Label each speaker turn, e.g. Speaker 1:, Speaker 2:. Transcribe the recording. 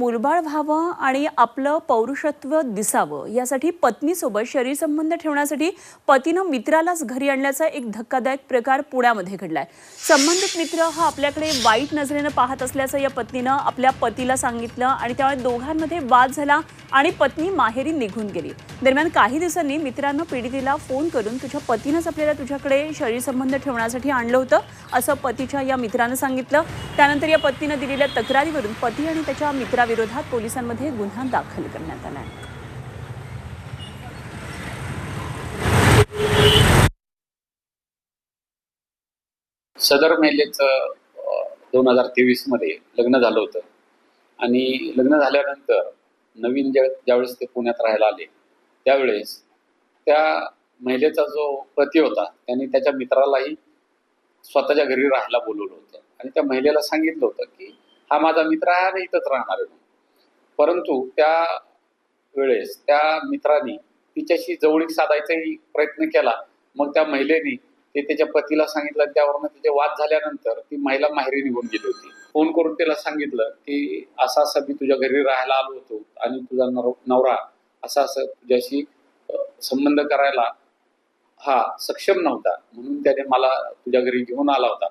Speaker 1: मूलबाळ व्हावं आणि आपलं पौरुषत्व दिसावं यासाठी पत्नीसोबत शरीरसंबंध ठेवण्यासाठी पतीनं मित्रालाच घरी आणल्याचा एक धक्कादायक प्रकार पुण्यामध्ये घडलाय. संबंधित मित्र हा आपल्याकडे वाईट नजरेनं पाहत असल्याचं या पत्नीनं आपल्या पतीला सांगितलं आणि त्यामुळे दोघांमध्ये वाद झाला आणि पत्नी माहेरी निघून गेली. दरम्यान काही दिवसांनी मित्रानं पीडितेला फोन करून तुझ्या पतीनंच आपल्याला तुझ्याकडे शरीरसंबंध ठेवण्यासाठी आणलं होतं असं पतीच्या या मित्रानं सांगितलं. त्यानंतर या पत्नीनं दिलेल्या तक्रारीवरून पती आणि त्याच्या मित्राविरोधात पोलिसांमध्ये गुन्हा दाखल करण्यात आला आहे.
Speaker 2: सदर महिलेचं दोन हजार तेवीसमध्ये लग्न झालं होतं. आणि लग्न झाल्यानंतर नवीन ज्या ज्यावेळेस ते पुण्यात राहायला आले त्यावेळेस त्या महिलेचा जो पती होता त्यांनी त्याच्या मित्रालाही स्वतःच्या घरी राहायला बोलवलं होतं. आणि त्या महिलेला सांगितलं होतं की हा माझा मित्र आहे आणि इथंच राहणार आहे. परंतु त्या वेळेस त्या मित्राने तिच्याशी जवळीक साधायचाही प्रयत्न केला. मग त्या महिलेने ते त्याच्या पतीला सांगितलं त्यावरनं तिचे वाद झाल्यानंतर ती महिला माहेरी निघून गेली होती. फोन करून तिला सांगितलं की असा असं मी तुझ्या घरी राहायला आलो होतो आणि तुझा नवरा असा असं तुझ्याशी संबंध करायला हा सक्षम नव्हता. म्हणून त्याने मला तुझ्या घरी घेऊन आला होता.